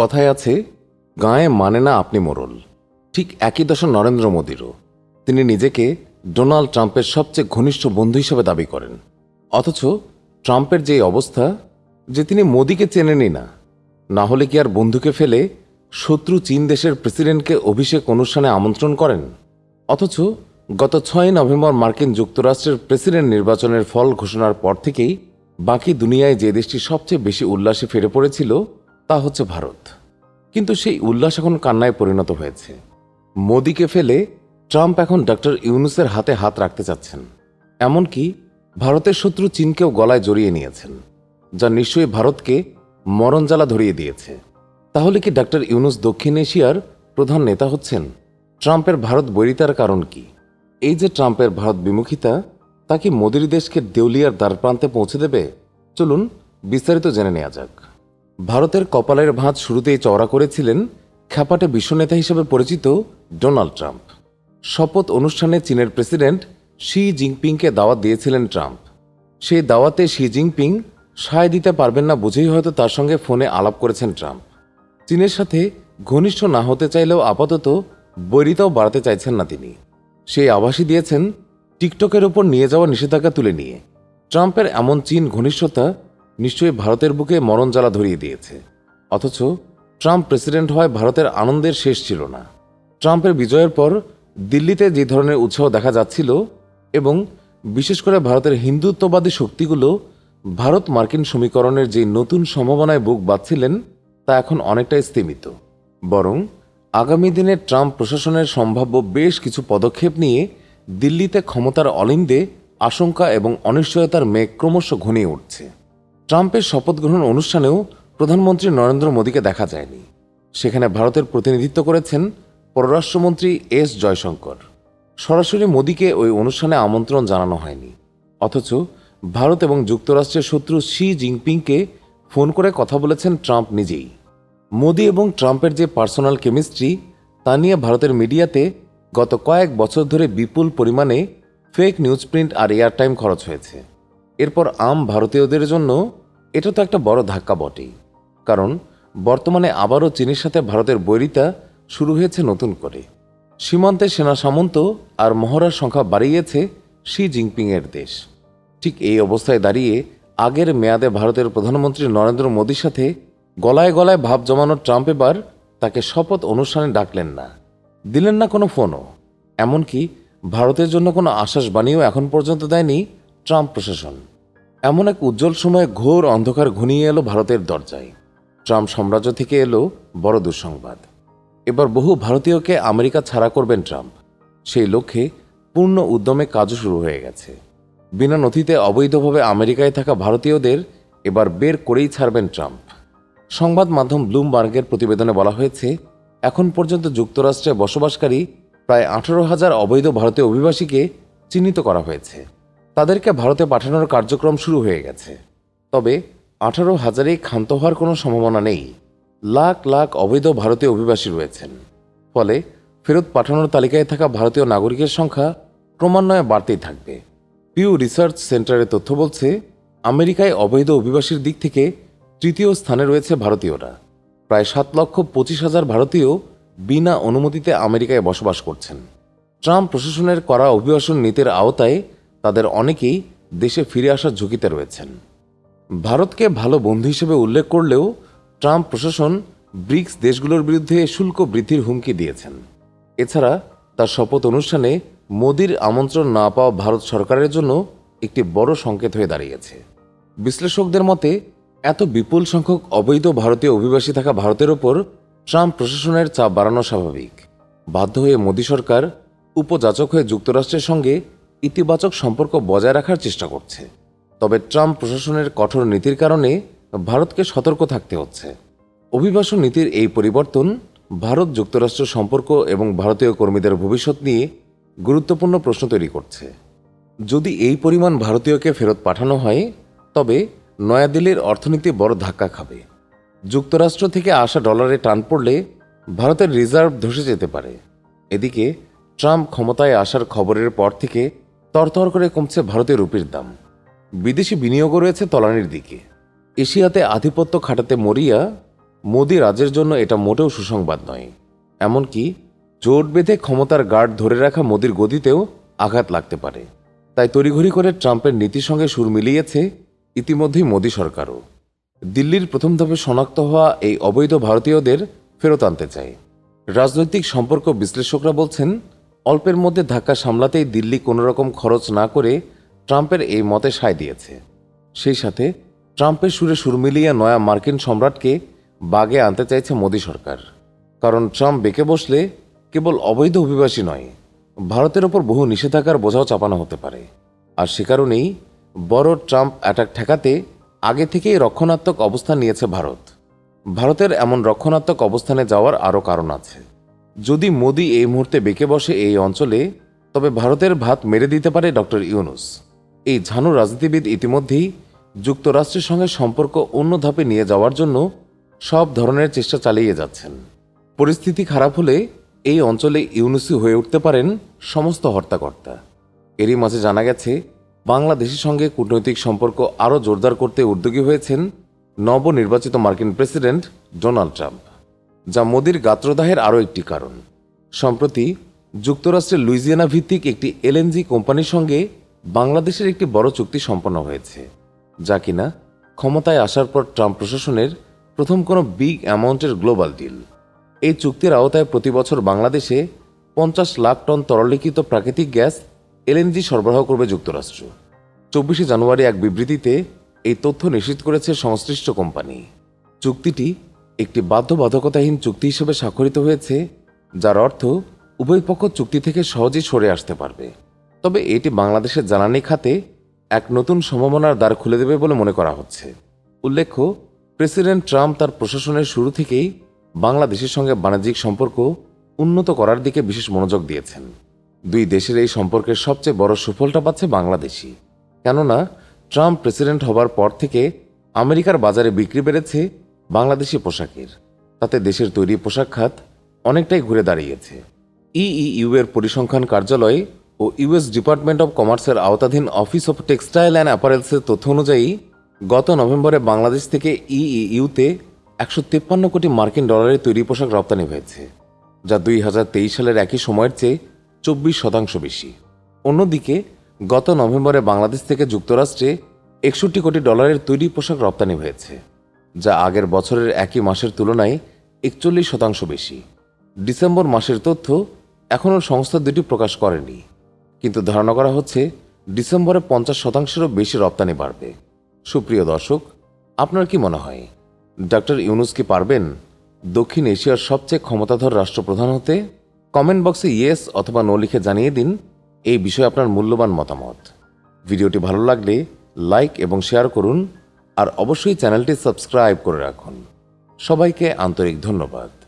কথায় আছে, গায়ে মানে না আপনি মোরল। ঠিক একই দশা নরেন্দ্র মোদীরও। তিনি নিজেকে ডোনাল্ড ট্রাম্পের সবচেয়ে ঘনিষ্ঠ বন্ধু হিসেবে দাবি করেন। অথচ ট্রাম্পের যে অবস্থা, যে তিনি মোদীকে চেনেনই না না হলে কি আর বন্ধুকে ফেলে শত্রু চীন দেশের প্রেসিডেন্টকে অভিষেক অনুষ্ঠানে আমন্ত্রণ করেন? অথচ গত ছয় নভেম্বর মার্কিন যুক্তরাষ্ট্রের প্রেসিডেন্ট নির্বাচনের ফল ঘোষণার পর থেকেই বাকি দুনিয়ায় যে দেশটি সবচেয়ে বেশি উল্লাসে ফিরে পড়েছিল তা হচ্ছে ভারত। কিন্তু সেই উল্লাস এখন কান্নায় পরিণত হয়েছে। মোদীকে ফেলে ট্রাম্প এখন ডক্টর ইউনুসের হাতে হাত রাখতে চাচ্ছেন। এমনকি ভারতের শত্রু চীনকেও গলায় জড়িয়ে নিয়েছেন, যা নিশ্চয়ই ভারতকে মরণজ্বালা ধরিয়ে দিয়েছে। তাহলে কি ডক্টর ইউনুস দক্ষিণ এশিয়ার প্রধান নেতা হচ্ছেন? ট্রাম্পের ভারত বৈরিতার কারণ কি? এই যে ট্রাম্পের ভারত বিমুখিতা, তা কি মোদির দেশকে দেউলিয়ার দ্বারপ্রান্তে পৌঁছে দেবে? চলুন বিস্তারিত জেনে নেওয়া যাক। ভারতের কপালের ভাঁজ শুরুতেই চওড়া করেছিলেন খ্যাপাটে বিশ্বনেতা হিসেবে পরিচিত ডোনাল্ড ট্রাম্প। শপথ অনুষ্ঠানে চীনের প্রেসিডেন্ট শি জিনপিংকে দাওয়াত দিয়েছিলেন ট্রাম্প। সেই দাওয়াতে শি জিনপিং সায় দিতে পারবেন না বুঝেই হয়তো তার সঙ্গে ফোনে আলাপ করেছেন ট্রাম্প। চীনের সাথে ঘনিষ্ঠ না হতে চাইলেও আপাতত বৈরিতাও বাড়াতে চাইছেন না তিনি। সেই আভাসই দিয়েছেন টিকটকের ওপর নিয়ে যাওয়া নিষেধাজ্ঞা তুলে নিয়ে। ট্রাম্পের এমন চীন ঘনিষ্ঠতা নিশ্চয়ই ভারতের বুকে মরণ জ্বালা ধরিয়ে দিয়েছে। অথচ ট্রাম্প প্রেসিডেন্ট হওয়ায় ভারতের আনন্দের শেষ ছিল না। ট্রাম্পের বিজয়ের পর দিল্লিতে যে ধরনের উৎসাহ দেখা যাচ্ছিল এবং বিশেষ করে ভারতের হিন্দুত্ববাদী শক্তিগুলো ভারত মার্কিন সমীকরণের যে নতুন সম্ভাবনায় বুক বাঁধছিলেন, তা এখন অনেকটাই স্থিমিত বরং আগামী দিনে ট্রাম্প প্রশাসনের সম্ভাব্য বেশ কিছু পদক্ষেপ নিয়ে দিল্লিতে ক্ষমতার অলিন্দে আশঙ্কা এবং অনিশ্চয়তার মেঘ ক্রমশ ঘনিয়ে উঠছে। ট্রাম্পের শপথ গ্রহণ অনুষ্ঠানেও প্রধানমন্ত্রী নরেন্দ্র মোদীকে দেখা যায়নি। সেখানে ভারতের প্রতিনিধিত্ব করেছেন পররাষ্ট্রমন্ত্রী এস জয়শঙ্কর। সরাসরি মোদীকে ওই অনুষ্ঠানে আমন্ত্রণ জানানো হয়নি। অথচ ভারত এবং যুক্তরাষ্ট্রের শত্রু শি জিনপিংকে ফোন করে কথা বলেছেন ট্রাম্প নিজেই। মোদী এবং ট্রাম্পের যে পার্সোনাল কেমিস্ট্রি, তা নিয়ে ভারতের মিডিয়াতে গত কয়েক বছর ধরে বিপুল পরিমাণে ফেক নিউজ প্রিন্ট আর এয়ার টাইম খরচ হয়েছে। এরপর আম ভারতীয়দের জন্য এটা তো একটা বড় ধাক্কা বটেই। কারণ বর্তমানে আবারও চীনের সাথে ভারতের বৈরিতা শুরু হয়েছে নতুন করে। সীমান্তে সেনা সামন্ত আর মহড়ার সংখ্যা বাড়িয়েছে শি জিনপিংয়ের দেশ। ঠিক এই অবস্থায় দাঁড়িয়ে আগের মেয়াদে ভারতের প্রধানমন্ত্রী নরেন্দ্র মোদীর সাথে গলায় গলায় ভাব জমানো ট্রাম্প এবার তাকে শপথ অনুষ্ঠানে ডাকলেন না। দিলেন না কোনো ফোনও। এমনকি ভারতের জন্য কোনো আশ্বাস বাণীও এখন পর্যন্ত দেয়নি ট্রাম্প প্রশাসন। এমন এক উজ্জ্বল সময়ে ঘোর অন্ধকার ঘনিয়ে এলো ভারতের দরজায়। ট্রাম্প সাম্রাজ্য থেকে এলো বড় দুঃসংবাদ। এবার বহু ভারতীয়কে আমেরিকা ছাড়া করবেন ট্রাম্প। সেই লক্ষ্যে পূর্ণ উদ্যমে কাজও শুরু হয়ে গেছে। বিনা নথিতে অবৈধভাবে আমেরিকায় থাকা ভারতীয়দের এবার বের করেই ছাড়বেন ট্রাম্প। সংবাদ মাধ্যম ব্লুমবার্গের প্রতিবেদনে বলা হয়েছে, এখন পর্যন্ত যুক্তরাষ্ট্রে বসবাসকারী প্রায় আঠারো হাজার অবৈধ ভারতীয় অভিবাসীকে চিহ্নিত করা হয়েছে। তাদেরকে ভারতে পাঠানোর কার্যক্রম শুরু হয়ে গেছে। তবে আঠারো হাজারে ক্ষান্ত হওয়ার কোনো সম্ভাবনা নেই। লাখ লাখ অবৈধ ভারতীয় অভিবাসী রয়েছেন। ফলে ফেরত পাঠানোর তালিকায় থাকা ভারতীয় নাগরিকের সংখ্যা ক্রমান্বয়ে বাড়তেই থাকবে। পিউ রিসার্চ সেন্টারের তথ্য বলছে, আমেরিকায় অবৈধ অভিবাসীর দিক থেকে তৃতীয় স্থানে রয়েছে ভারতীয়রা। প্রায় সাত লক্ষ পঁচিশ হাজার ভারতীয় বিনা অনুমতিতে আমেরিকায় বসবাস করছেন। ট্রাম্প প্রশাসনের করা অভিবাসন নীতির আওতায় তাদের অনেকেই দেশে ফিরে আসার ঝুঁকিতে রয়েছেন। ভারতকে ভালো বন্ধু হিসেবে উল্লেখ করলেও ট্রাম্প প্রশাসন ব্রিক্স দেশগুলোর বিরুদ্ধে শুল্ক বৃদ্ধির হুমকি দিয়েছেন। এছাড়া তার শপথ অনুষ্ঠানে মোদির আমন্ত্রণ না পাওয়া ভারত সরকারের জন্য একটি বড় সংকেত হয়ে দাঁড়িয়েছে। বিশ্লেষকদের মতে, এত বিপুল সংখ্যক অবৈধ ভারতীয় অভিবাসী থাকা ভারতের ওপর ট্রাম্প প্রশাসনের চাপ বাড়ানো স্বাভাবিক। বাধ্য হয়ে মোদী সরকার উপযাচক হয়ে যুক্তরাষ্ট্রের সঙ্গে ইতিবাচক সম্পর্ক বজায় রাখার চেষ্টা করছে। তবে ট্রাম্প প্রশাসনের কঠোর নীতির কারণে ভারতকে সতর্ক থাকতে হচ্ছে। অভিবাসন নীতির এই পরিবর্তন ভারত যুক্তরাষ্ট্র সম্পর্ক এবং ভারতীয় কর্মীদের ভবিষ্যৎ নিয়ে গুরুত্বপূর্ণ প্রশ্ন তৈরি করছে। যদি এই পরিমাণ ভারতীয়কে ফেরত পাঠানো হয়, তবে নয়াদিল্লির অর্থনীতি বড় ধাক্কা খাবে। যুক্তরাষ্ট্র থেকে আসা ডলারে টান পড়লে ভারতের রিজার্ভ ধসে যেতে পারে। এদিকে ট্রাম্প ক্ষমতায় আসার খবরের পর থেকে তরতর করে কমছে ভারতের রুপির দাম। বিদেশি বিনিয়োগও রয়েছে তলানির দিকে। এশিয়াতে আধিপত্য খাটাতে মরিয়া, মোদি রাজের জন্য এটা মোটেও সুসংবাদ নয়। এমনকি জোট বেঁধে ক্ষমতার গার্ড ধরে রাখা মোদির গদিতেও আঘাত লাগতে পারে। তাই তড়িঘড়ি করে ট্রাম্পের নীতির সঙ্গে সুর মিলিয়েছে ইতিমধ্যেই মোদী সরকারও। দিল্লির প্রথম ধাপে শনাক্ত হওয়া এই অবৈধ ভারতীয়দের ফেরত আনতে চায়। রাজনৈতিক সম্পর্ক বিশ্লেষকরা বলছেন অল্পের মধ্যে ধাক্কা সামলাতেই দিল্লি কোনো রকম খরচ না করে ট্রাম্পের এই মতে সায় দিয়েছে। সেই সাথে ট্রাম্পের সুরে সুর মিলিয়ে নয়া মার্কিন সম্রাটকে বাগে আনতে চাইছে মোদী সরকার। কারণ ট্রাম্প বেঁকে বসলে কেবল অবৈধ অভিবাসী নয়, ভারতের ওপর বহু নিষেধাজ্ঞার বোঝাও চাপানো হতে পারে। আর সে কারণেই বড় ট্রাম্প অ্যাটাক ঠেকাতে আগে থেকেই রক্ষণাত্মক অবস্থান নিয়েছে ভারত। ভারতের এমন রক্ষণাত্মক অবস্থানে যাওয়ার আরও কারণ আছে। যদি মোদি এই মুহূর্তে বেঁকে বসে এই অঞ্চলে, তবে ভারতের ভাত মেরে দিতে পারে ডক্টর ইউনুস। এই ঝানু রাজনীতিবিদ ইতিমধ্যেই যুক্তরাষ্ট্রের সঙ্গে সম্পর্ক অন্য ধাপে নিয়ে যাওয়ার জন্য সব ধরনের চেষ্টা চালিয়ে যাচ্ছেন। পরিস্থিতি খারাপ হলে এই অঞ্চলে ইউনুসি হয়ে উঠতে পারেন সমস্ত হর্তাকর্তা। এরই মাঝে জানা গেছে, বাংলাদেশের সঙ্গে কূটনৈতিক সম্পর্ক আরও জোরদার করতে উদ্যোগী হয়েছেন নবনির্বাচিত মার্কিন প্রেসিডেন্ট ডোনাল্ড ট্রাম্প। যা মোদির গাত্রদাহের আরও একটি কারণ। সম্প্রতি যুক্তরাষ্ট্রের লুইজিয়ানা ভিত্তিক একটি এলএনজি কোম্পানির সঙ্গে বাংলাদেশের একটি বড় চুক্তি সম্পন্ন হয়েছে, যা কিনা ক্ষমতায় আসার পর ট্রাম্প প্রশাসনের প্রথম কোনো বিগ অ্যামাউন্টের গ্লোবাল ডিল। এই চুক্তির আওতায় প্রতি বছর বাংলাদেশে পঞ্চাশ লাখ টন তরলীকৃত প্রাকৃতিক গ্যাস এলএনজি সরবরাহ করবে যুক্তরাষ্ট্র। চব্বিশে জানুয়ারি এক বিবৃতিতে এই তথ্য নিশ্চিত করেছে সংশ্লিষ্ট কোম্পানি। চুক্তিটি একটি বাধ্যবাধকতাহীন চুক্তি হিসেবে স্বাক্ষরিত হয়েছে, যার অর্থ উভয় পক্ষ চুক্তি থেকে সহজেই সরে আসতে পারবে। তবে এটি বাংলাদেশের জ্বালানি খাতে এক নতুন সম্ভাবনার দ্বার খুলে দেবে বলে মনে করা হচ্ছে। উল্লেখ্য, প্রেসিডেন্ট ট্রাম্প তার প্রশাসনের শুরু থেকেই বাংলাদেশের সঙ্গে বাণিজ্যিক সম্পর্ক উন্নত করার দিকে বিশেষ মনোযোগ দিয়েছেন। দুই দেশের এই সম্পর্কের সবচেয়ে বড় সুফলটা পাচ্ছে বাংলাদেশি কেননা, ট্রাম্প প্রেসিডেন্ট হবার পর থেকে আমেরিকার বাজারে বিক্রি বেড়েছে বাংলাদেশি পোশাকের। তাতে দেশের তৈরি পোশাক খাত অনেকটাই ঘুরে দাঁড়িয়েছে। ইইউ এর পরিসংখ্যান কার্যালয় ও ইউএস ডিপার্টমেন্ট অব কমার্সের আওতাধীন অফিস অফ টেক্সটাইল অ্যান্ড অ্যাপারেলসের তথ্য অনুযায়ী, গত নভেম্বরে বাংলাদেশ থেকে ইইউতে একশো তিপ্পান্ন কোটি মার্কিন ডলারের তৈরি পোশাক রপ্তানি হয়েছে, যা দুই হাজার তেইশ সালের একই সময়ের চেয়ে চব্বিশ শতাংশ বেশি। অন্যদিকে, গত নভেম্বরে বাংলাদেশ থেকে যুক্তরাষ্ট্রে একষট্টি কোটি ডলারের তৈরি পোশাক রপ্তানি হয়েছে। যা আগের বছরের একই মাসের তুলনায় একচল্লিশ শতাংশ বেশি। ডিসেম্বর মাসের তথ্য এখনও সংস্থা দুটি প্রকাশ করেনি, কিন্তু ধারণা করা হচ্ছে ডিসেম্বরে পঞ্চাশ শতাংশেরও বেশি রপ্তানি বাড়বে। সুপ্রিয় দর্শক, আপনার কি মনে হয়? ডক্টর ইউনুস কি পারবেন দক্ষিণ এশিয়ার সবচেয়ে ক্ষমতাধর রাষ্ট্রপ্রধান হতে? কমেন্ট বক্সে ইয়েস অথবা নো লিখে জানিয়ে দিন এই বিষয়ে আপনার মূল্যবান মতামত। ভিডিওটি ভালো লাগলে লাইক এবং শেয়ার করুন। আর অবশ্যই চ্যানেলটি সাবস্ক্রাইব করে রাখুন। সবাইকে আন্তরিক ধন্যবাদ।